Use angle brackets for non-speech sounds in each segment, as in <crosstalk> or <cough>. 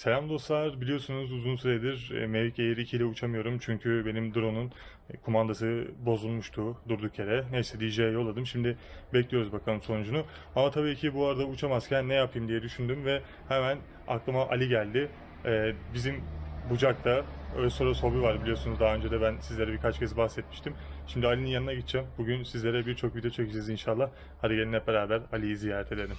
Selam dostlar. Biliyorsunuz uzun süredir e, Mavic Air 2 ile uçamıyorum. Çünkü benim drone'un e, kumandası bozulmuştu durduk yere. Neyse DJ'ye yolladım. Şimdi bekliyoruz bakalım sonucunu. Ama tabii ki bu arada uçamazken ne yapayım diye düşündüm ve hemen aklıma Ali geldi. E, bizim Bucak'ta Özsoros hobi var biliyorsunuz daha önce de ben sizlere birkaç kez bahsetmiştim. Şimdi Ali'nin yanına gideceğim. Bugün sizlere birçok video çekeceğiz inşallah. Hadi gelin hep beraber Ali'yi ziyaret edelim.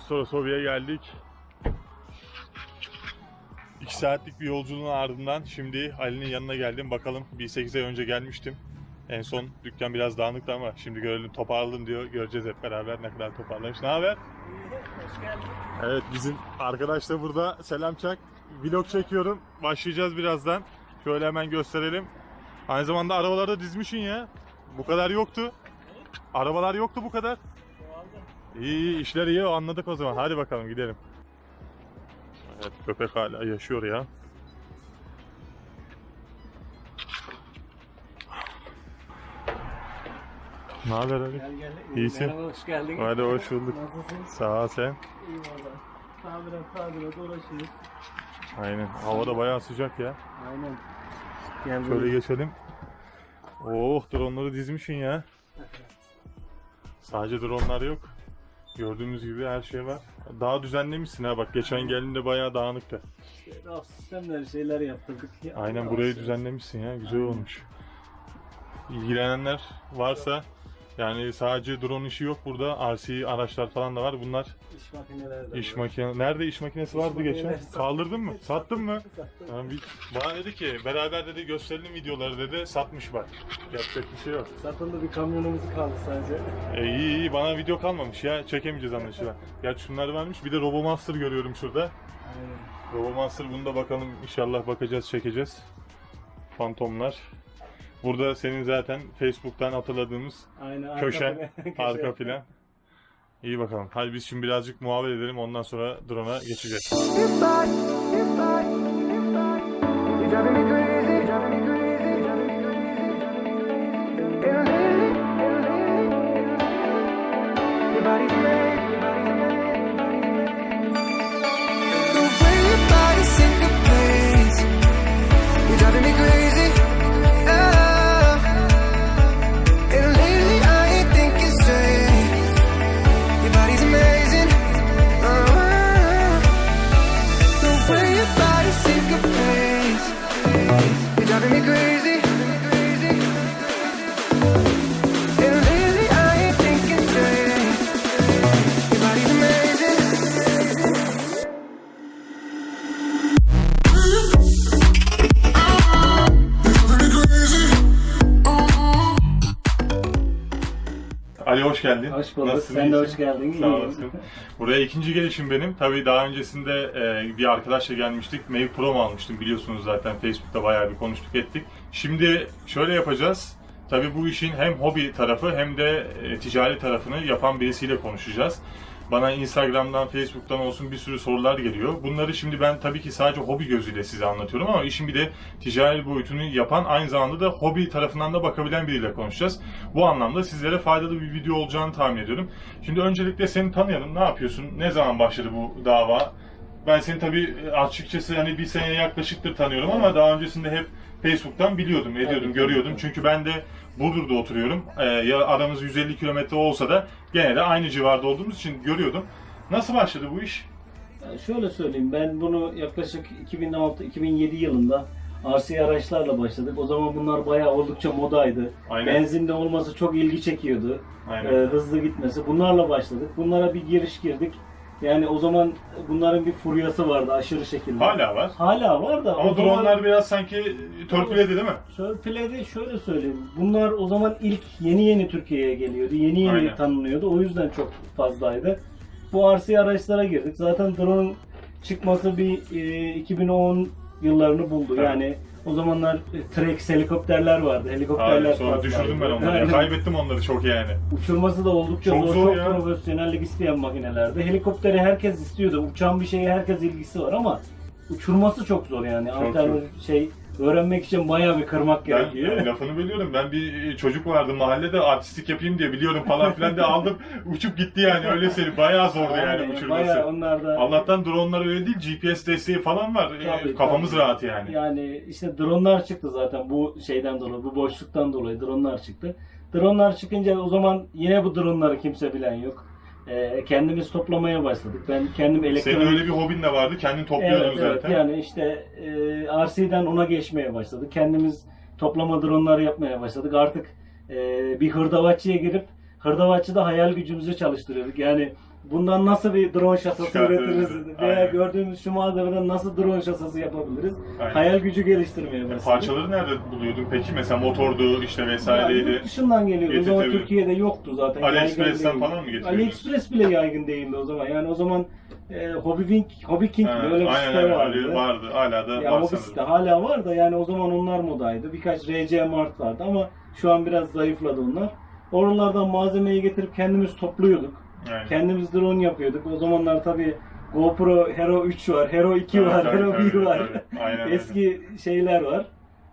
Öztorosovya'ya geldik. 2 saatlik bir yolculuğun ardından şimdi Ali'nin yanına geldim. Bakalım bir 8 ay önce gelmiştim. En son dükkan biraz dağınıktı ama şimdi görelim toparladım diyor. Göreceğiz hep beraber ne kadar toparlamış. Ne haber? Evet bizim arkadaş da burada. Selam Çak. Vlog çekiyorum. Başlayacağız birazdan. Şöyle hemen gösterelim. Aynı zamanda arabalarda dizmişsin ya. Bu kadar yoktu. Arabalar yoktu bu kadar. İyi işler iyi anladık o zaman. Hadi bakalım gidelim. Evet köpek hala yaşıyor ya. Ne haber Ali? Gel gel. İyisin. Merhaba hoş geldin. Hadi hoş bulduk. Nasılsın? Sağ ol sen. İyi valla. Tadire tadire dolaşıyoruz. Aynen. Hava da bayağı sıcak ya. Aynen. Gel Şöyle böyle. geçelim. Oh dronları dizmişsin ya. Sadece dronlar yok. Gördüğümüz gibi her şey var. Daha düzenlemişsin ha bak geçen geldiğinde bayağı dağınıktı. İşte raf sistemleri şeyler yaptırdık. Ya, Aynen burayı düzenlemişsin ya. Güzel olmuş. İlgilenenler varsa yani sadece drone işi yok burada. RC araçlar falan da var. Bunlar İş makineleri de iş var. makine. Nerede iş makinesi vardı makineleri geçen? <laughs> Kaldırdın mı? Sattın mı? Sattım. Tamam, bir, bana dedi ki beraber dedi gösterelim videoları dedi satmış bak. Yapacak bir şey yok. Satıldı bir kamyonumuz kaldı sadece. E, iyi iyi bana video kalmamış ya çekemeyeceğiz anlaşılan. Gerçi şunlar varmış bir de Robomaster görüyorum şurada. Aynen. Robomaster bunu da bakalım inşallah bakacağız çekeceğiz. Fantomlar. Burada senin zaten Facebook'tan hatırladığımız Aynen. arka köşen, plan- köşe. arka plan. İyi bakalım. Hadi biz şimdi birazcık muhabbet edelim ondan sonra drone'a geçeceğiz. You're back, you're back, you're back. You're driving me crazy, you're driving me crazy, hoş geldin. Hoş bulduk. Nasılsın, Sen de hoş geldin. Sağ olasın. Buraya ikinci gelişim benim. Tabii daha öncesinde e, bir arkadaşla gelmiştik. Mavic Pro mu almıştım biliyorsunuz zaten Facebook'ta bayağı bir konuştuk ettik. Şimdi şöyle yapacağız. Tabii bu işin hem hobi tarafı hem de e, ticari tarafını yapan birisiyle konuşacağız. Bana Instagram'dan, Facebook'tan olsun bir sürü sorular geliyor. Bunları şimdi ben tabii ki sadece hobi gözüyle size anlatıyorum ama işin bir de ticari boyutunu yapan aynı zamanda da hobi tarafından da bakabilen biriyle konuşacağız. Bu anlamda sizlere faydalı bir video olacağını tahmin ediyorum. Şimdi öncelikle seni tanıyalım. Ne yapıyorsun? Ne zaman başladı bu dava? Ben seni tabii açıkçası hani bir seneye yaklaşıktır tanıyorum ama daha öncesinde hep Facebook'tan biliyordum, ediyordum, görüyordum. Çünkü ben de Burdur'da oturuyorum. Ee, ya aramız 150 kilometre olsa da gene de aynı civarda olduğumuz için görüyordum. Nasıl başladı bu iş? Yani şöyle söyleyeyim ben bunu yaklaşık 2006-2007 yılında RC araçlarla başladık. O zaman bunlar bayağı oldukça modaydı. Aynen. Benzinde olması çok ilgi çekiyordu. Aynen. Ee, hızlı gitmesi. Bunlarla başladık. Bunlara bir giriş girdik. Yani o zaman bunların bir furyası vardı aşırı şekilde. Hala var. Hala var da Ama o zaman dronlar biraz sanki törpüledi değil mi? Surplay'de şöyle söyleyeyim. Bunlar o zaman ilk yeni yeni Türkiye'ye geliyordu. Yeni yeni Aynen. tanınıyordu. O yüzden çok fazlaydı. Bu RC araçlara girdik. Zaten drone çıkması bir e, 2010 yıllarını buldu. Evet. Yani o zamanlar e, Trax helikopterler vardı. Helikopterler Hayır, sonra düşürdüm ben onları. ya. Aynen. Kaybettim onları çok yani. Uçurması da oldukça Çok zor, zor çok ya. profesyonellik isteyen makinelerdi. Helikopteri herkes istiyordu. Uçan bir şeye herkes ilgisi var ama uçurması çok zor yani. Çok Alternatif şey öğrenmek için bayağı bir kırmak Ben gerekiyor. e, <laughs> lafını bölüyorum. Ben bir çocuk vardı mahallede artistik yapayım diye biliyorum falan filan diye aldım. <laughs> Uçup gitti yani öyle söyleyeyim. Bayağı zordu yani Aynen, uçurması. Bayağı onlar da Allah'tan dronlar öyle değil. GPS desteği falan var. E, Tabii, Kafamız tabii. rahat yani. yani işte dronlar çıktı zaten bu şeyden dolayı, bu boşluktan dolayı dronlar çıktı. Dronlar çıkınca o zaman yine bu dronları kimse bilen yok. Ee, kendimiz toplamaya başladık. Ben kendim elektronik... Senin öyle bir hobin de vardı. Kendin topluyordun Evet, evet. zaten. Yani işte e, RC'den ona geçmeye başladık. Kendimiz toplama dronları yapmaya başladık. Artık e, bir hırdavatçıya girip hırdavatçıda hayal gücümüzü çalıştırıyorduk. Yani bundan nasıl bir drone şasası üretiriz veya Aynen. gördüğümüz şu malzemeden nasıl drone şasası yapabiliriz? Aynen. Hayal gücü geliştirmeye E, başladık. Parçaları nerede buluyordun peki? Mesela motordu işte vesaireydi. yurt dışından geliyordu. O. Türkiye'de yoktu zaten. AliExpress'ten falan mı getiriyordunuz? AliExpress bile yaygın değildi o zaman. Yani o zaman e, Hobby King, Hobby King Ha, mi? öyle bir aynen site aynen vardı. vardı. Hala da Ya var site hala var da yani o zaman onlar modaydı. Birkaç RC Mart vardı ama şu an biraz zayıfladı onlar. Oralardan malzemeyi getirip kendimiz topluyorduk. Aynen. Kendimiz drone yapıyorduk. O zamanlar tabii GoPro Hero 3 var, Hero 2 Tabii, var, tabii, Hero tabii, 1 var. tabii. Aynen öyle. Eski şeyler var.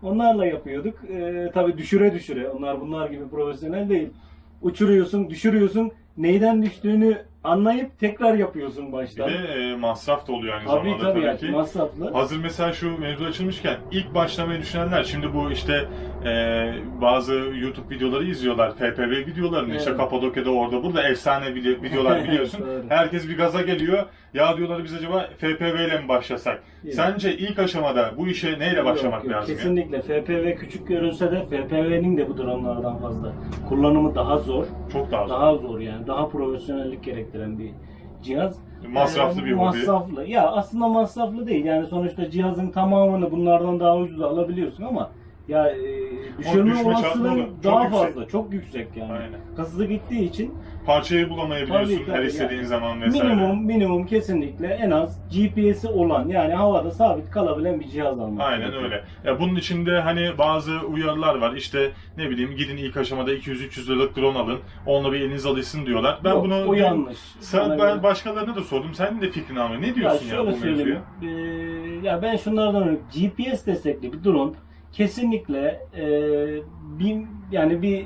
Onlarla yapıyorduk. Ee, tabii düşüre düşüre. Onlar bunlar gibi profesyonel değil. Uçuruyorsun, düşürüyorsun. Neyden düştüğünü anlayıp tekrar yapıyorsun Bir baştan. de e, masraf da oluyor aynı tabii zamanda tabii tabii ki. masraflı. Hazır mesela şu mevzu açılmışken ilk başlamayı düşünenler şimdi bu işte e, bazı YouTube videoları izliyorlar. FPV videolarını işte Evet. Kapadokya'da orada burada efsane vide- videolar <laughs> biliyorsun. Herkes bir gaza geliyor. Ya diyorlar biz acaba FPV ile mi başlasak? Evet. Sence ilk aşamada bu işe neyle başlamak Yok, yok, lazım? ya? Kesinlikle. FPV küçük görünse de FPV'nin de bu dronlardan fazla. Kullanımı daha zor. Çok daha zor. Daha zor yani. Daha profesyonellik gerektiren bir cihaz. Masraflı bir hobi. Masraflı. Ya aslında masraflı değil. Yani sonuçta cihazın tamamını bunlardan daha ucuz alabiliyorsun ama ya e, düşürme olasılığı daha yüksek. fazla. Çok yüksek yani. Aynen. Hızlı gittiği için Parçayı bulamayabiliyorsun Tabii, tabii, her istediğin yani. zaman vesaire. minimum minimum kesinlikle en az GPS'i olan yani havada sabit kalabilen bir cihaz almak. Aynen gerekiyor. öyle. Ya bunun içinde hani bazı uyarılar var. İşte ne bileyim gidin ilk aşamada 200-300 liralık drone alın. Onunla bir eliniz alışsın diyorlar. Ben Yok, bunu o yanlış. Sen, Bana ben göre- başkalarına da sordum. Senin de fikrini almıyor. Ne Ya diyorsun ya, şöyle bu mevzuya? söyleyeyim. Ee, ya ben şunlardan örnek GPS destekli bir drone kesinlikle e, bir yani bir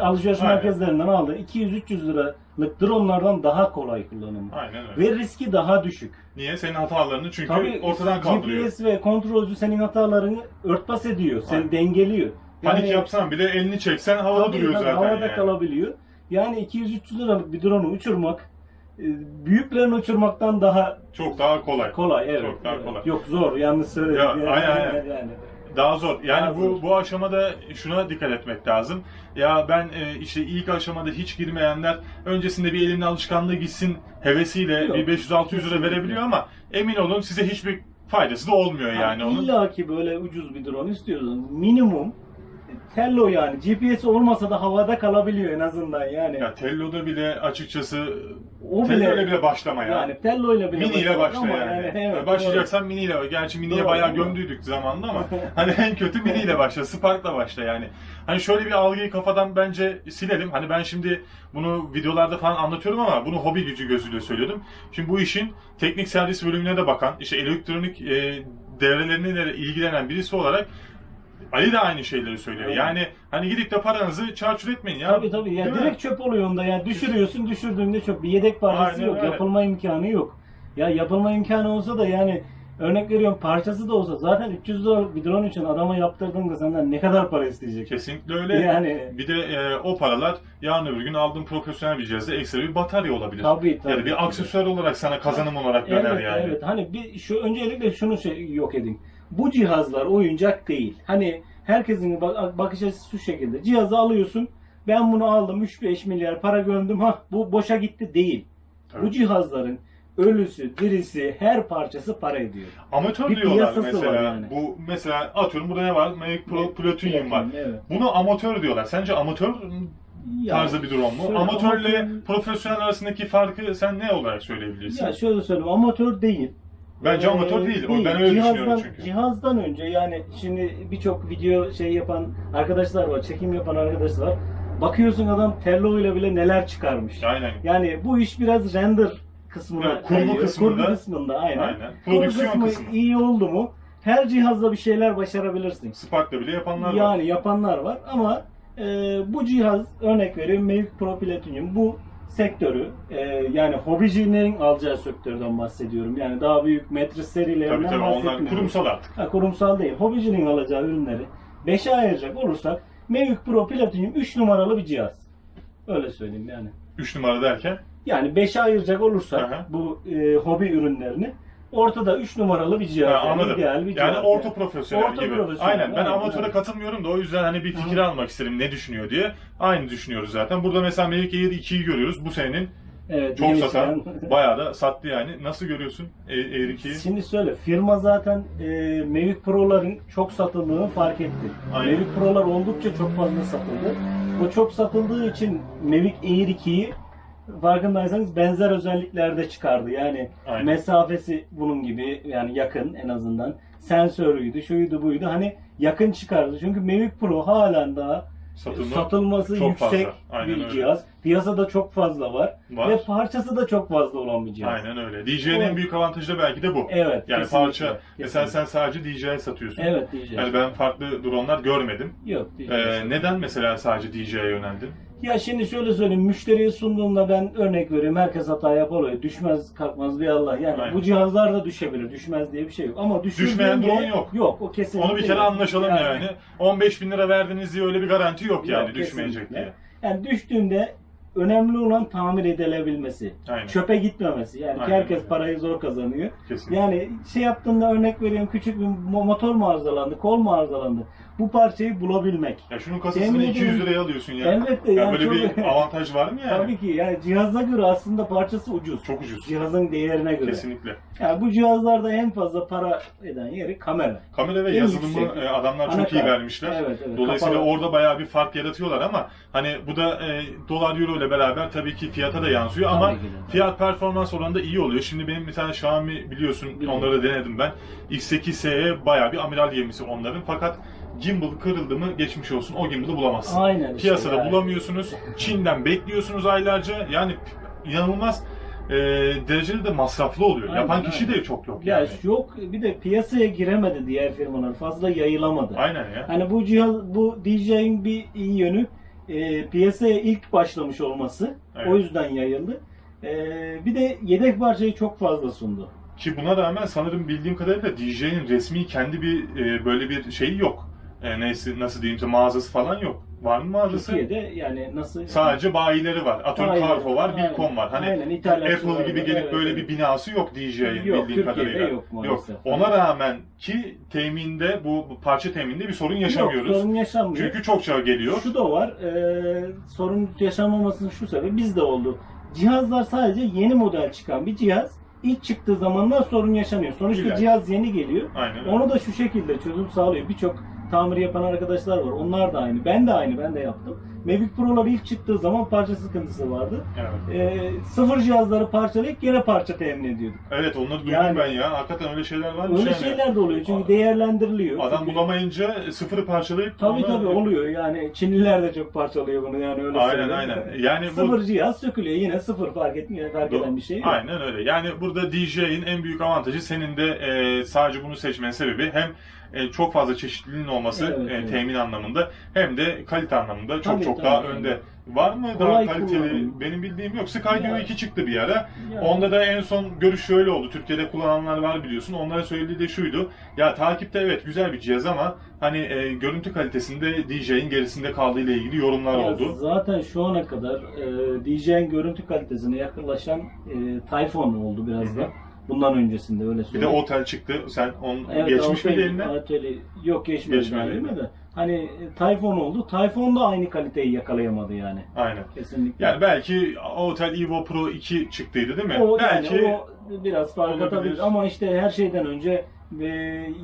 alışveriş Aynen. merkezlerinden aldığı 200-300 liralık dronelardan daha kolay kullanımı. Aynen öyle. Ve riski daha düşük. Niye? Senin hatalarını çünkü Tabii ortadan kaldırıyor. GPS ve kontrolcü senin hatalarını örtbas ediyor. Seni Aynen. dengeliyor. Panik yapsan bile elini çeksen havada Tabii, duruyor tabii, zaten havada yani. kalabiliyor. Yani 200-300 liralık bir drone'u uçurmak e, büyüklerini uçurmaktan daha Çok daha kolay. kolay. Evet. Çok daha kolay. Yok zor. Yanlış söyledim. Ya, Yani- aynen, aynen. yani. Daha zor. Yani Daha bu zor. bu aşamada şuna dikkat etmek lazım. Ya ben e, işte ilk aşamada hiç girmeyenler öncesinde bir elimin alışkanlığı gitsin hevesiyle Yok, bir 500-600 lira verebiliyor ama emin olun size hiçbir faydası da olmuyor yani onun. İlla ki böyle ucuz bir drone istiyorsun. Minimum tello yani. GPS olmasa da havada kalabiliyor en azından yani. Ya Tello'da bile açıkçası o Tello'yla bile başlama ya. yani tello ile bile Mini ile başla ama yani. evet, Başlayacaksan mini ile. Gerçi miniye Doğru, bayağı doğru. gömdüydük zamanında ama <laughs> hani en kötü mini ile başla. Spark'la başla yani. Hani şöyle bir algıyı kafadan bence silelim. Hani ben şimdi bunu videolarda falan anlatıyorum ama bunu hobi gücü gözüyle söylüyordum. Şimdi bu işin teknik servis bölümüne de bakan, işte elektronik e, devrelerine de ilgilenen birisi olarak Ali de aynı şeyleri söylüyor. Evet. Yani hani gidip de paranızı çarçur etmeyin ya. Tabii tabii. Ya Değil mi? direkt çöp oluyor onda ya. Düşürüyorsun, düşürdüğünde çöp. Bir yedek parçası Aynen yok. öyle. Yapılma imkanı yok. Ya yapılma imkanı olsa da yani Örnek veriyorum parçası da olsa zaten 300 dolar bir drone için adama yaptırdığında senden ne kadar para isteyecek? Kesinlikle öyle. Yani Bir de e, o paralar yarın öbür gün aldığın profesyonel bir cihazda ekstra bir batarya olabilir. tabii tabii. Yani bir aksesuar olarak sana kazanım olarak Evet, yani. evet. Hani bir şu öncelikle şunu şey yok edin. Bu cihazlar oyuncak değil. Hani herkesin bak- bakış açısı şu şekilde. Cihazı alıyorsun. Ben bunu aldım 3-5 milyar para gömdüm. Ha bu boşa gitti değil. Bu Evet. cihazların ölüsü, dirisi, her parçası para ediyor. Amatör Bir diyorlar mesela. var yani. Bu mesela atıyorum burada ne var? Mavic Pro Platinum var. Evet. Bunu amatör diyorlar. Sence amatör Ya, tarzı bir drone mu? Amatörle amatör- profesyonel arasındaki farkı sen ne olarak söyleyebilirsin? Ya şöyle söyleyeyim amatör değil. Bence Ee, amatör değil. O- Ben öyle cihazdan, düşünüyorum çünkü. Cihazdan önce yani şimdi birçok video şey yapan arkadaşlar var, çekim yapan arkadaşlar var. Bakıyorsun adam tello ile bile neler çıkarmış. Aynen. Yani bu iş biraz render kısmına Evet, kurgu kayıyor. kısmında. Kurgu kısmında aynen. Aynen. Kurgu Prodüksiyon kısmı kısmı. iyi oldu mu her cihazla bir şeyler başarabilirsin. Spark'ta bile yapanlar var. Yani yapanlar var ama e, bu cihaz örnek veriyorum Mavic Pro Platinum bu sektörü e, yani hobicinin alacağı sektörden bahsediyorum. Yani daha büyük metris serilerinden Tabii tabii bahsetmiyorum. kurumsal artık. Ha, kurumsal değil. Hobicinin alacağı ürünleri 5'e ayıracak olursak Mavic Pro Platinum 3 numaralı bir cihaz. Öyle söyleyeyim yani. 3 numara derken Yani 5'e ayıracak olursak Aha. bu e, hobi ürünlerini ortada 3 numaralı bir cihaz. Ha, yani anladım. ideal bir Yani cihaz. orta yani. profesyonel Orta gibi. profesyonel, Aynen. Ben aynen, amatöre katılmıyorum da o yüzden hani bir fikir almak istedim ne düşünüyor diye. Aynı düşünüyoruz zaten. Burada mesela Mavic Air 2'yi görüyoruz. Bu senenin Evet, çok satan. <laughs> Bayağı da sattı yani. Nasıl görüyorsun Air Air 2'yi? Şimdi söyle firma zaten e, Mavic Pro'ların çok satıldığını fark etti. Aynen. Mavic Pro'lar oldukça çok fazla satıldı. Bu çok satıldığı için Mavic Air 2'yi farkındaysanız benzer özelliklerde çıkardı. Yani Aynen. mesafesi bunun gibi yani yakın en azından. Sensörüydü, şuydu buydu. Hani yakın çıkardı. Çünkü Mavic Pro halen daha Satılma satılması çok yüksek fazla. Bir öyle. cihaz. Piyasada çok fazla var. var. Ve parçası da çok fazla olan bir cihaz. Aynen öyle. DJ'nin en büyük avantajı da belki de bu. Evet. Yani kesinlikle, parça. Mesela kesinlikle. sen sadece DJ'ye satıyorsun. Evet diyeceğim. Yani ben farklı dronelar görmedim. Yok diyeceğim. Ee, neden mesela sadece DJ'ye yöneldin? Ya şimdi şöyle söyleyeyim. Müşteriye sunduğumda ben örnek veriyorum. Herkes hata yapar. Düşmez kalkmaz bir Allah. Yani Aynen. bu cihazlar da düşebilir. Düşmez diye bir şey yok. Ama. Düşmeyen drone yok. Yok o kesinlikle Onu bir kere yok. anlaşalım yani. 15 bin lira verdiniz diye öyle bir garanti yok yani Yok, düşmeyecek kesinlikle. diye. Yani düştüğünde önemli olan tamir edilebilmesi. Aynen. Çöpe gitmemesi. Yani Aynen herkes öyle. parayı zor kazanıyor. Kesinlikle. Yani şey yaptığında örnek veriyorum küçük bir mo- motor mu arızalandı, kol mu arızalandı. Bu parçayı bulabilmek. Ya şunun kasasını Yemin 200 ederim. liraya alıyorsun ya. Elbette Ya yani böyle çok- bir avantaj var mı yani? Tabii ki yani cihaza göre aslında parçası ucuz. Çok ucuz. Cihazın değerine göre. Kesinlikle. Yani bu cihazlarda en fazla para eden yeri kamera. Kamera ve En yazılımı yüksek. e, adamlar çok iyi Anakart. vermişler. Evet, evet. Dolayısıyla Kapalı. orada bayağı bir fark yaratıyorlar ama hani bu da e, dolar euro ile beraber tabii ki fiyata da yansıyor ama Tabii ki de. fiyat performans oranında iyi oluyor. Şimdi benim bir tane Xiaomi biliyorsun Biliyorum. onları da denedim ben. X8s'ye bayağı bir amiral gemisi onların fakat gimbal kırıldı mı geçmiş olsun o gimbal'ı bulamazsın. Aynen işte Piyasada yani. bulamıyorsunuz. Çin'den bekliyorsunuz aylarca. Yani inanılmaz e, derecede de masraflı oluyor. Aynen, Yapan kişi aynen. de çok yok Ya yani. yok bir de piyasaya giremedi diğer firmalar. Fazla yayılamadı. Aynen ya. Hani bu cihaz, bu DJ'in bir iyi yönü e, piyasaya ilk başlamış olması. Evet. O yüzden yayıldı. E, bir de yedek parçayı çok fazla sundu. Ki buna rağmen sanırım bildiğim kadarıyla DJ'nin resmi kendi bir e, böyle bir şeyi yok. E, neyse nasıl diyeyim işte mağazası falan yok. Var mı mağazası? Türkiye'de yani nasıl... Sadece bayileri var. Atıyorum Aynen, Carrefour var, aynen. Bilkom var. Hani Aynen, Apple gibi gelip evet, böyle bir binası yok DJ'in Yok, bildiğim Türkiye'de kadarıyla. yok maalesef. Ona rağmen ki teminde bu, bu parça teminde bir sorun yaşamıyoruz. Yok, sorun yaşanmıyor. Çünkü çokça geliyor. Şu da var, e, sorun yaşanmamasının şu sebebi bizde oldu. Cihazlar sadece yeni model çıkan bir cihaz. İlk çıktığı zamanlar sorun yaşanıyor. Sonuçta İlla. cihaz yeni geliyor. Aynen. Onu da şu şekilde çözüm sağlıyor. Birçok tamir yapan arkadaşlar var. Onlar da aynı. Ben de aynı. Ben de yaptım. Mavic Pro'lar ilk çıktığı zaman parça sıkıntısı vardı. Evet. E, sıfır cihazları parçalayıp geri parça temin ediyorduk. Evet onları duydum Yani- ben ya. Hakikaten öyle şeyler varmış Öyle yani. şeyler de oluyor. Çünkü değerlendiriliyor. Adam Çünkü- bulamayınca sıfırı parçalayıp Tabii onu- tabii oluyor. Yani Çinliler de çok parçalıyor bunu yani öyle Aynen söyleyeyim. aynen. Yani bu Sıfır cihaz sökülüyor. Yine sıfır fark etmiyor. Fark eden bir şey yok. Aynen öyle. Yani burada DJ'in en büyük avantajı senin de e, sadece bunu seçmenin sebebi hem e, çok fazla çeşitliliğin olması Evet, e, evet. temin anlamında hem de kalite anlamında çok Tabii, çok tabii, daha tabii. önde. Var mı Kolay daha kaliteli? kullanım. Benim bildiğim yok. Skydio Ya. 2 çıktı bir ara. Yani- Onda da en son görüş şöyle oldu. Türkiye'de kullananlar var biliyorsun. Onlara söylediği de şuydu. Ya takipte evet güzel bir cihaz ama hani e, görüntü kalitesinde DJ'in gerisinde kaldığı ile ilgili yorumlar Ya oldu. Zaten şu ana kadar e, DJ'in görüntü kalitesine yaklaşan e, Typhoon oldu biraz Hı hı. da. Bundan öncesinde öyle Bir de söyleyeyim. Otel çıktı. Sen onun geçmiş miydi eline? Autel'i- yok geçmedi, Geçmedi. mi de. Hani e, Typhoon oldu. Typhoon da aynı kaliteyi yakalayamadı yani. Aynen. Kesinlikle. Yani belki Otel Evo Pro 2 çıktıydı değil mi? o, belki yani o biraz fark olabilir. atabilir ama işte her şeyden önce e,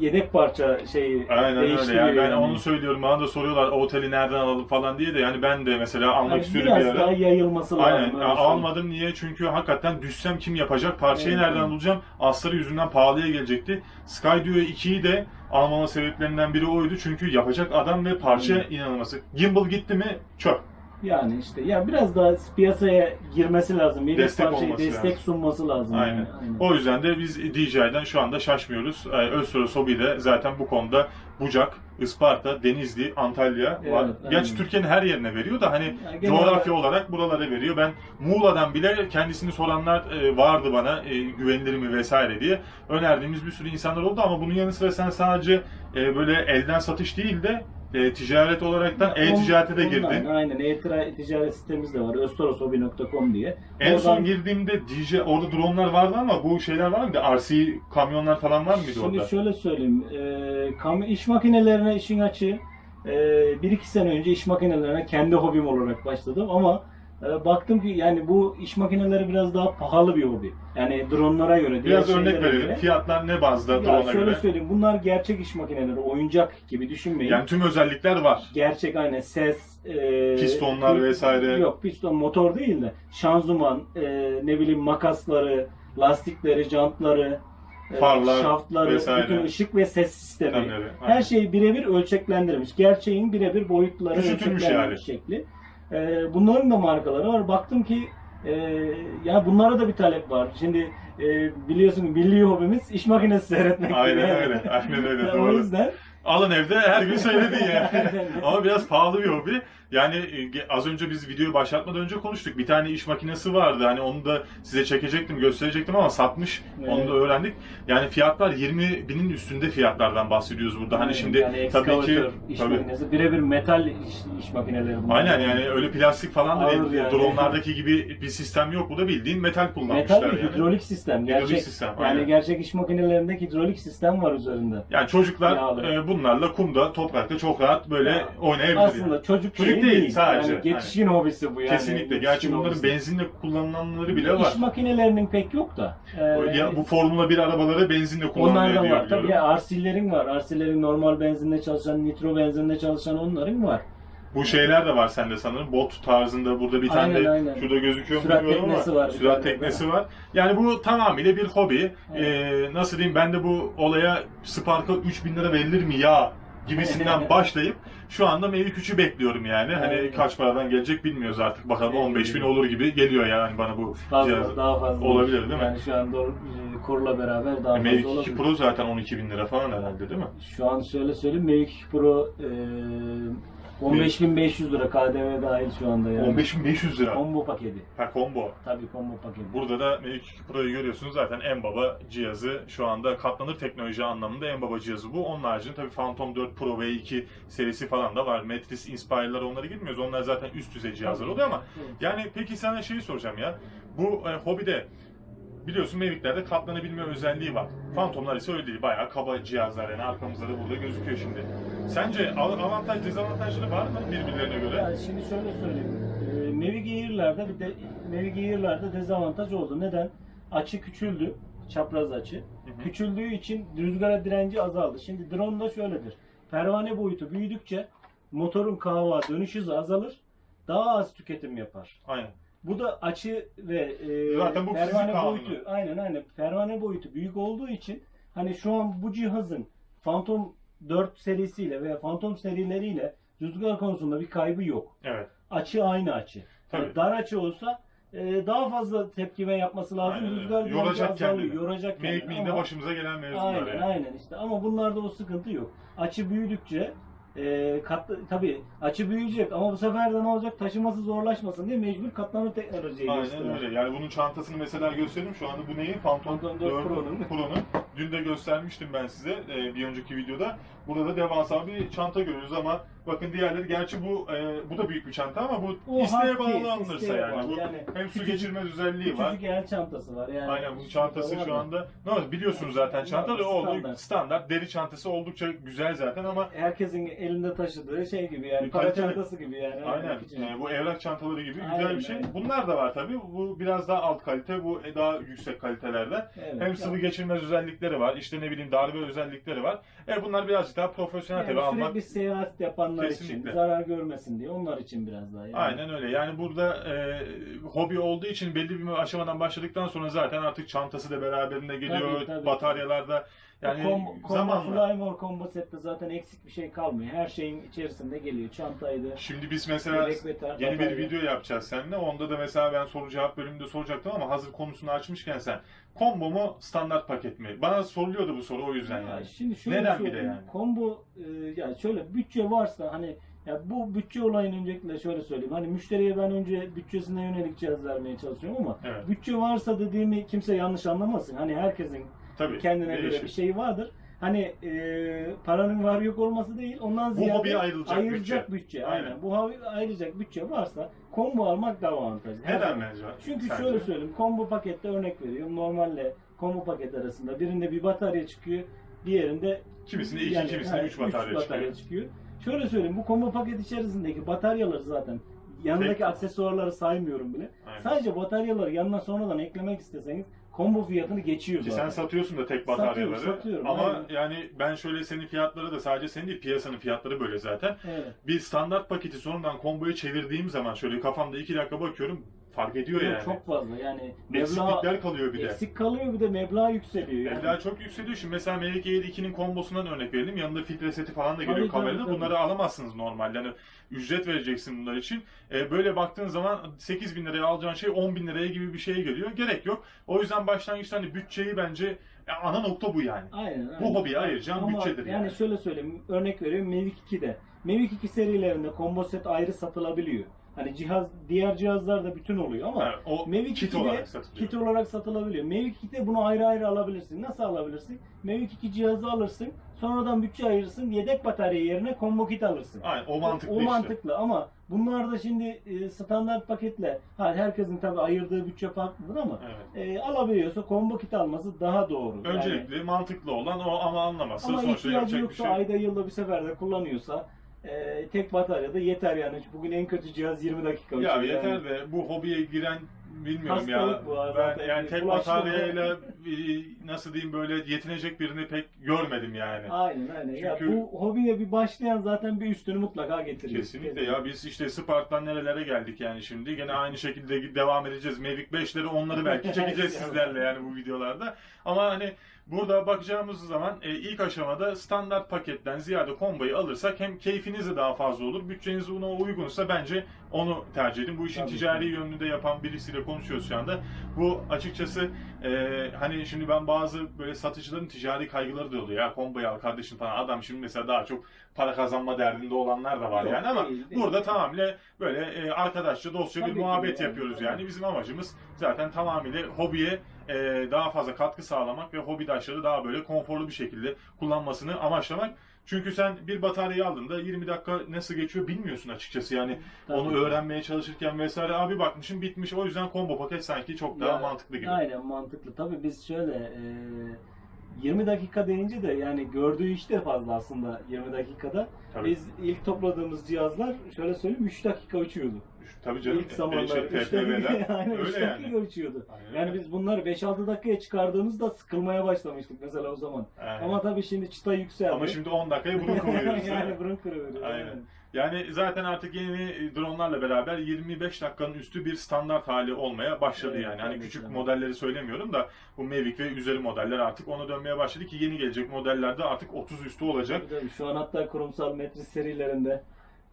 yedek parça şeyi Aynen öyle. Yani ben yani. onu söylüyorum. Bana da soruyorlar oteli nereden alalım falan diye de yani ben de mesela almak Yani istiyorum biraz bir daha ara. yayılması lazım. Aynen. Ya, almadım niye? Çünkü hakikaten düşsem kim yapacak? Parçayı Evet, nereden evet. bulacağım? Asları yüzünden pahalıya gelecekti. Skydio 2'yi de almama sebeplerinden biri oydu. Çünkü yapacak adam ve parça Evet. inanılması. Gimbal gitti mi? Çöp. Yani işte ya biraz daha piyasaya girmesi lazım. Yeni Destek parçayı olması destek lazım. sunması lazım. Aynen. Yani. Aynen. O yüzden de biz DJ'den şu anda şaşmıyoruz. Ee, Özsoy Sobi de zaten bu konuda Bucak, Isparta, Denizli, Antalya var. Evet, Gerçi aynen. Türkiye'nin her yerine veriyor da hani Ya genel coğrafya olarak buralara veriyor. Ben Muğla'dan bile kendisini soranlar e, vardı bana e, güvenilir mi vesaire diye. Önerdiğimiz bir sürü insanlar oldu ama bunun yanı sıra sen sadece e, böyle elden satış değil de e, ticaret olaraktan e-ticarete de girdin. Aynen. E-ticaret sitemiz de var. öztorosobi.com diye. En son Oradan- girdiğimde DJ orada dronlar vardı ama bu şeyler var mıydı? RC kamyonlar falan var mıydı Şimdi orada? şöyle söyleyeyim. E, kam- iş makinelerine işin açığı e, bir iki sene önce iş makinelerine kendi hobim olarak başladım ama e, baktım ki yani bu iş makineleri biraz daha pahalı bir hobi. Yani dronlara göre. Biraz örnek verelim. göre. Fiyatlar ne bazda Ya drone'a şöyle göre? söyleyeyim. Bunlar gerçek iş makineleri. Oyuncak gibi düşünmeyin. Yani tüm özellikler var. gerçek aynen ses e, Pistonlar pi- vesaire. Yok piston motor değil de şanzıman e, ne bileyim makasları lastikleri jantları e, Farlar şaftları vesaire. bütün ışık ve ses sistemi her şey birebir ölçeklendirilmiş gerçeğin birebir boyutları Küçültülmüş ölçeklenmiş şekli E, bunların da markaları var. Baktım ki e, ya bunlara da bir talep var. Şimdi e, biliyorsun milli hobimiz iş makinesi seyretmek Aynen yani. öyle, aynen öyle, <laughs> o yüzden Alın evde her gün söyledin yani. <laughs> Ama biraz pahalı bir hobi. Yani e, az önce biz videoyu başlatmadan önce konuştuk. Bir tane iş makinesi vardı. Hani onu da size çekecektim, gösterecektim ama satmış. Onu Evet. da öğrendik. Yani fiyatlar 20 binin üstünde fiyatlardan bahsediyoruz burada. Hani şimdi yani tabii ki iş tabii. makinesi birebir metal iş, iş makineleri bunlar. Aynen yani öyle plastik falan da değil. yani. Dronlardaki gibi bir sistem yok. Bu da bildiğin metal kullanmışlar Metal bir yani. hidrolik sistem. Hidrolik Gerçek, sistem, yani aynen. gerçek iş makinelerinde hidrolik sistem var üzerinde. Yani çocuklar Yağlı. e, bunlarla kumda, toprakta çok rahat böyle Ya, oynayabilir. Aslında yani. çocuk, Çocuk değil, sadece. Yani yetişkin hobisi bu yani. Kesinlikle. Gerçi bunların hobisi. benzinle kullanılanları bile var. İş makinelerinin pek yok da. Ee, Ya bu Formula 1 arabaları benzinle onlar kullanılıyor da diye var. Tabii RC'lerin var. RC'lerin normal benzinle çalışan, nitro benzinle çalışan onların var. Bu şeyler de var sende sanırım. Bot tarzında burada bir tane Aynen, de aynen. şurada gözüküyor mu Sürat bilmiyorum ama teknesi var bir sürat tane, teknesi var. Yani bu tamamıyla bir hobi. Ee, nasıl diyeyim ben de bu olaya Spark'a 3000 lira verilir mi ya gibisinden <laughs> başlayıp şu anda Mavic 3'ü bekliyorum yani. Hani Evet. kaç paradan gelecek bilmiyoruz artık. Bakalım Evet. 15 bin olur gibi geliyor yani bana bu Fazla, cihaz. daha fazla. Olabilir, değil mi? Yani şu anda e, kurla beraber daha Mavic fazla 2 olabilir. Pro zaten 12 bin lira falan herhalde değil mi? Şu an şöyle söyleyeyim Mavic Pro e, 15.500 lira KDV dahil şu anda yani. 15.500 lira. Combo paketi. Ha combo. Tabii combo paketi. Burada da Mavic 2 Pro'yu görüyorsunuz zaten en baba cihazı şu anda katlanır teknoloji anlamında en baba cihazı bu. Onun haricinde tabii Phantom 4 Pro V2 serisi falan da var. Matrix Inspire'lar onlara girmiyoruz. Onlar zaten üst düzey cihazlar oluyor ama yani peki sana şeyi soracağım ya. Bu e, hobide biliyorsun Mavic'lerde katlanabilme özelliği var. Phantom'lar ise öyle değil. Bayağı kaba cihazlar yani arkamızda da burada gözüküyor şimdi. Sence av- avantaj dezavantajları var mı birbirlerine göre? Ya şimdi şöyle söyleyeyim. E, Mavic Air'larda bir de Mavic Air'larda dezavantaj oldu. Neden? Açı küçüldü. Çapraz açı. hı. Küçüldüğü için rüzgara direnci azaldı. Şimdi drone da şöyledir. Pervane boyutu büyüdükçe motorun kahva dönüş hızı azalır. Daha az tüketim yapar. Aynen. Bu da açı ve e, Zaten bu fizik pervane kanunu. boyutu aynen aynen pervane boyutu büyük olduğu için hani şu an bu cihazın Phantom 4 serisiyle veya Phantom serileriyle rüzgar konusunda bir kaybı yok. Evet. Açı aynı açı. Yani Tabii. dar açı olsa e, daha fazla tepkime yapması lazım. Aynen. Rüzgar Yoracak direnci azalıyor, kendini. Yoracak kendini. Ama- başımıza gelen mevzular Aynen yani. aynen işte ama bunlarda o sıkıntı yok. Açı büyüdükçe e, kat, tabii açı büyüyecek ama bu sefer de ne olacak? Taşıması zorlaşmasın diye mecbur katlanır teknolojiye Aynen geçtiler. öyle. Yani bunun çantasını mesela göstereyim. Şu anda bu neyin? Phantom Phantom 4 4 Pro'nun. Pro'nun. Dün de göstermiştim ben size e, bir önceki videoda. Burada da devasa bir çanta görüyoruz ama bakın diğerleri gerçi bu e, bu da büyük bir çanta ama bu O isteğe hard bağlı alınırsa isteğe yani. bağlı. Bu Yani hem su küçücük- geçirmez özelliği var. Küçücük el çantası var yani. Aynen bu çantası şu anda ne oldu biliyorsunuz zaten çanta da oldu Standart. standart deri çantası oldukça güzel zaten ama Herkesin elinde taşıdığı şey gibi yani Bir para kaliteli. çantası gibi yani. Aynen. küçücük. Ee, bu evrak çantaları gibi Aynen, güzel bir şey. aynen. Bunlar da var tabii. Bu biraz daha alt kalite, bu daha yüksek kalitelerden. Evet. Hem sıvı geçirmez özellikleri var, işte ne bileyim darbe özellikleri var. E bunlar birazcık daha profesyonel yani tabii almak. sürekli seyahat yapanlar Kesinlikle. için zarar görmesin diye onlar için biraz daha yani. Aynen öyle. Yani burada e, hobi olduğu için belli bir aşamadan başladıktan sonra zaten artık çantası da beraberinde geliyor. Tabii, tabii. bataryalarda yani combo, combo zamanla. Flymore combo sette zaten eksik bir şey kalmıyor. Her şeyin içerisinde geliyor. Çantaydı. Şimdi biz mesela Yedek betar, yeni bir batarya. video yapacağız seninle. Onda da mesela ben soru cevap bölümünde soracaktım ama hazır konusunu açmışken sen combo mu standart paket mi? Bana soruluyordu bu soru o yüzden Ya yani. şimdi şöyle Neden bir de söyleyeyim. yani? Combo e, ya şöyle bütçe varsa hani ya bu bütçe olayını öncelikle şöyle söyleyeyim. Hani müşteriye ben önce bütçesine yönelik cihaz vermeye çalışıyorum ama Evet. bütçe varsa dediğimi kimse yanlış anlamasın. Hani herkesin Tabii. kendine göre bir şeyi vardır. Hani e, paranın var yok olması değil. Ondan ziyade hobiye ayrılacak ayıracak bütçe. Aynen. Aynen. Bu hobi ayrılacak bütçe varsa combo almak daha avantajlı. Neden zaman. bence? Çünkü sence? şöyle söyleyeyim, combo pakette örnek veriyorum. Normalle combo paket arasında birinde bir batarya çıkıyor, diğerinde Kimisinde iki, kimisinde ha, üç batarya çıkıyor. Şöyle söyleyeyim, bu combo paket içerisindeki bataryaları zaten yanındaki Tek- aksesuarları saymıyorum bile. Aynen. Sadece bataryaları yanına sonradan eklemek isteseniz combo fiyatını geçiyor Ki zaten. sen satıyorsun da tek Satıyorum, bataryaları. satıyorum, Ama aynen. yani ben şöyle senin fiyatları da sadece senin değil piyasanın fiyatları böyle zaten. Evet. Bir standart paketi sonradan komboya çevirdiğim zaman şöyle kafamda iki dakika bakıyorum fark ediyor yani. Çok fazla yani meblağ Eksiklikler kalıyor bir de. eksik kalıyor bir de meblağ yükseliyor. Yani. Meblağ çok yükseliyor. Şimdi mesela Air 2'nin kombosundan örnek verelim. Yanında filtre seti falan da geliyor tabii, kamerada. tabii. Bunları alamazsınız normalde. Yani ücret vereceksin bunlar için. E, böyle baktığın zaman 8 bin liraya alacağın şey 10 bin liraya gibi bir şeye geliyor. Gerek yok. O yüzden başlangıçta hani bütçeyi bence ya ana nokta bu yani. Aynen, Bu aynen. hobiye ayıracağım Ama bütçedir yani. Yani şöyle söyleyeyim, örnek veriyorum Mavic 2'de. Mavic 2 serilerinde combo set ayrı satılabiliyor. Hani cihaz diğer cihazlarda bütün oluyor ama Evet, o Mavic kit 2'de olarak satılıyor. kit olarak satılabiliyor. Mavic 2'de bunu ayrı ayrı alabilirsin. Nasıl alabilirsin? Mavic 2 cihazı alırsın. Sonradan bütçe ayırırsın. Yedek batarya yerine combo kit alırsın. Aynen o mantıklı o işte. mantıklı ama bunlar da şimdi e, standart paketle ha, herkesin tabi ayırdığı bütçe farklıdır ama Evet. e, alabiliyorsa combo kit alması daha doğru. Yani- Öncelikli, mantıklı olan o ama anlamazsa ama sonuçta ihtiyacı yapacak bir yoksa şey yok. ayda yılda bir seferde kullanıyorsa e, tek bataryada yeter yani. Bugün en kötü cihaz 20 dakika Ya uçuyor yeter yani. de bu hobiye giren bilmiyorum ya. Hastalık bu ha Ben zaten. yani tek bataryayla nasıl diyeyim böyle yetinecek birini pek görmedim yani. Aynen aynen. Ya Çünkü- bu hobiye bir başlayan zaten bir üstünü mutlaka getiriyor. Kesinlikle ya biz işte Spark'tan nerelere geldik yani şimdi. Gene aynı şekilde devam edeceğiz. Mavic 5'leri onları belki <laughs> çekeceğiz sizlerle yani bu videolarda. Ama hani burada bakacağımız zaman e, ilk aşamada standart paketten ziyade komboyu alırsak hem keyfiniz de daha fazla olur. Bütçeniz buna uygunsa bence onu tercih edin. Bu işin Tabii ticari ki. yönünü de yapan birisiyle konuşuyoruz şu anda. Bu açıkçası e, hani şimdi ben bazı böyle satıcıların ticari kaygıları da oluyor. Ya komboyu al kardeşim falan. Adam şimdi mesela daha çok para kazanma derdinde olanlar da var Yok, yani ama değil, değil. burada tamamıyla böyle e, arkadaşça, dostça Tabii bir muhabbet yani. yapıyoruz yani. Bizim amacımız zaten tamamıyla hobiye e, daha fazla katkı sağlamak ve hobidaşları daha böyle konforlu bir şekilde kullanmasını amaçlamak. Çünkü sen bir bataryayı aldığında 20 dakika nasıl geçiyor bilmiyorsun açıkçası yani. Tabii. Onu öğrenmeye çalışırken vesaire abi bakmışım bitmiş o yüzden combo paket sanki çok daha Ya, mantıklı gibi. Aynen mantıklı. Tabii biz şöyle e, 20 dakika deyince de yani gördüğü iş de fazla aslında 20 dakikada. Tabii. Biz ilk topladığımız cihazlar şöyle söyleyeyim 3 dakika uçuyordu. Tabii canım. İlk zamanlar Değişik 3 TPV'ler. dakika, aynen, üç Öyle dakika yani. uçuyordu. Aynen Yani biz bunları 5-6 dakikaya çıkardığımızda sıkılmaya başlamıştık mesela o zaman. Aynen. Ama tabii şimdi çıta yükseldi. Ama şimdi 10 dakikaya bunu koyuyoruz. <laughs> yani burun kırıveriyor. Aynen. Yani zaten artık yeni dronlarla beraber 25 dakikanın üstü bir standart hali olmaya başladı Evet, yani. Hani küçük tabii. modelleri söylemiyorum da bu Mavic ve üzeri modeller artık ona dönmeye başladı ki yeni gelecek modellerde artık 30 üstü olacak. Tabii, tabii. Şu an hatta kurumsal metris serilerinde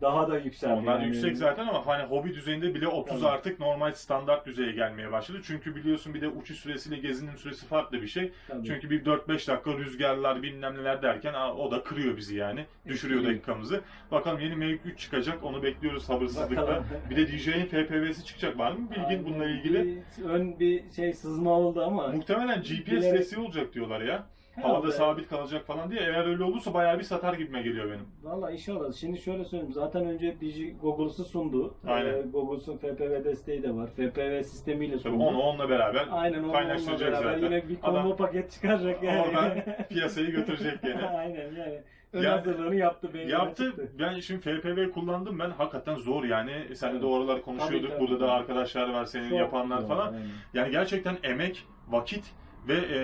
daha da yükseldi. Onlar yani. yüksek zaten ama hani hobi düzeyinde bile 30 Tabii. artık normal standart düzeye gelmeye başladı. Çünkü biliyorsun bir de uçuş süresiyle gezinim süresi farklı bir şey. Tabii. Çünkü bir 4-5 dakika rüzgarlar bilmem neler derken o da kırıyor bizi yani. Düşürüyor Etkiliyor. dakikamızı. Bakalım yeni Mavic 3 çıkacak onu bekliyoruz sabırsızlıkla. Bakalım. Bir de DJ'in FPV'si çıkacak var mı bilgin bununla ilgili? Bir, ön bir şey sızma oldu ama Muhtemelen GPS Bilerek- desteği olacak diyorlar ya. Havada sabit kalacak falan diye. Eğer öyle olursa bayağı bir satar gibime geliyor benim. Valla inşallah. Şimdi şöyle söyleyeyim. Zaten önce Digi Google'sı sundu. Aynen. Ee, Google's'un FPV desteği de var. FPV sistemiyle Tabii sundu. onu onunla beraber Aynen onunla, onunla kaynaştıracak beraber zaten. yine bir combo Adam paket çıkaracak yani. oradan <laughs> piyasayı götürecek gene. <laughs> Aynen yani. Ön Yani- hazırlığını yaptı. beynine Yaptı. çıktı. Ben şimdi FPV kullandım ben. Hakikaten zor yani. Seninle de o aralar konuşuyorduk. Tabii, tabii. Burada da arkadaşlar var senin Çok yapanlar zor, falan. aynen. Yani gerçekten emek, vakit ve e,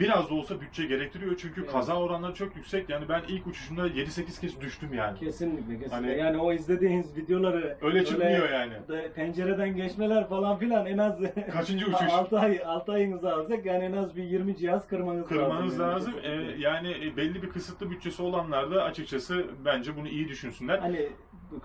biraz da olsa bütçe gerektiriyor. Çünkü Evet. kaza oranları çok yüksek. Yani ben ilk uçuşumda 7-8 kez düştüm yani. Kesinlikle kesinlikle. Hani- yani o izlediğiniz videoları Öyle çıkmıyor yani. de pencereden geçmeler falan filan en az Kaçıncı <laughs> uçuş? 6 ay 6 ayınızı alacak yani en az bir 20 cihaz kırmanız, Kırmanız lazım. lazım. yani. E, yani e, belli bir kısıtlı bütçesi olanlar da açıkçası bence bunu iyi düşünsünler. Hani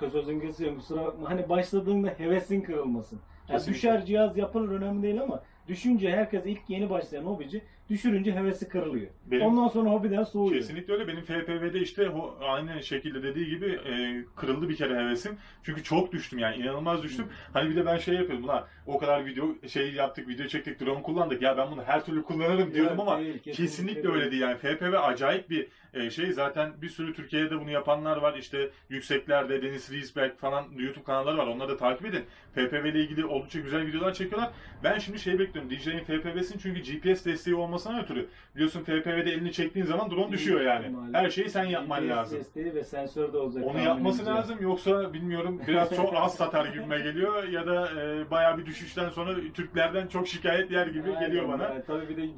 bu sözün kesiyorum kusura bakma. Hani başladığında hevesin kırılmasın. Yani Kesinlikle. düşer cihaz yapılır önemli değil ama düşünce herkes ilk yeni başlayan hobici düşürünce hevesi kırılıyor. Benim- Ondan sonra hobiden soğuyor. Kesinlikle öyle. Benim FPV'de işte o aynı şekilde dediği gibi e, kırıldı bir kere hevesim. Çünkü çok düştüm yani inanılmaz düştüm. Hani bir de ben şey yapıyordum lan o kadar video şey yaptık video çektik drone kullandık ya ben bunu her türlü kullanırım diyordum ama değil, kesinlikle kesinlikle öyle değil yani. FPV acayip bir e, şey zaten bir sürü Türkiye'de bunu yapanlar var işte yükseklerde Deniz Riesberg falan YouTube kanalları var onları da takip edin. FPV ile ilgili oldukça güzel videolar çekiyorlar. Ben şimdi şey bekliyorum DJ'in FPV'sin çünkü GPS desteği olmasına ötürü biliyorsun FPV'de elini çektiğin zaman drone düşüyor yani. Her şeyi sen yapman GPS lazım. desteği ve sensör de olacak. Onu yapması lazım yoksa bilmiyorum biraz çok <laughs> az satar gibime geliyor ya da e, bayağı bir düşüşten sonra Türklerden çok şikayet yer gibi Aynen, geliyor bana. yani tabii bir de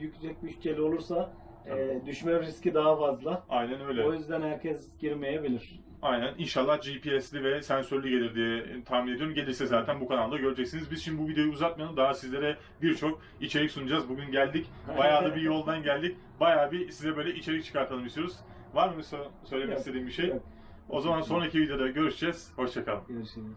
yüksek bütçeli olursa e, düşme riski daha fazla. Aynen öyle. O yüzden herkes girmeyebilir. Aynen. İnşallah GPS'li ve sensörlü gelir diye tahmin ediyorum. Gelirse zaten bu kanalda göreceksiniz. Biz şimdi bu videoyu uzatmayalım. Daha sizlere birçok içerik sunacağız. Bugün geldik. Bayağı da bir <laughs> yoldan geldik. Bayağı bir size böyle içerik çıkartalım istiyoruz. Var mı söylemek Yok, istediğin bir şey? yok. O zaman sonraki videoda görüşeceğiz. Hoşçakalın. Görüşürüz.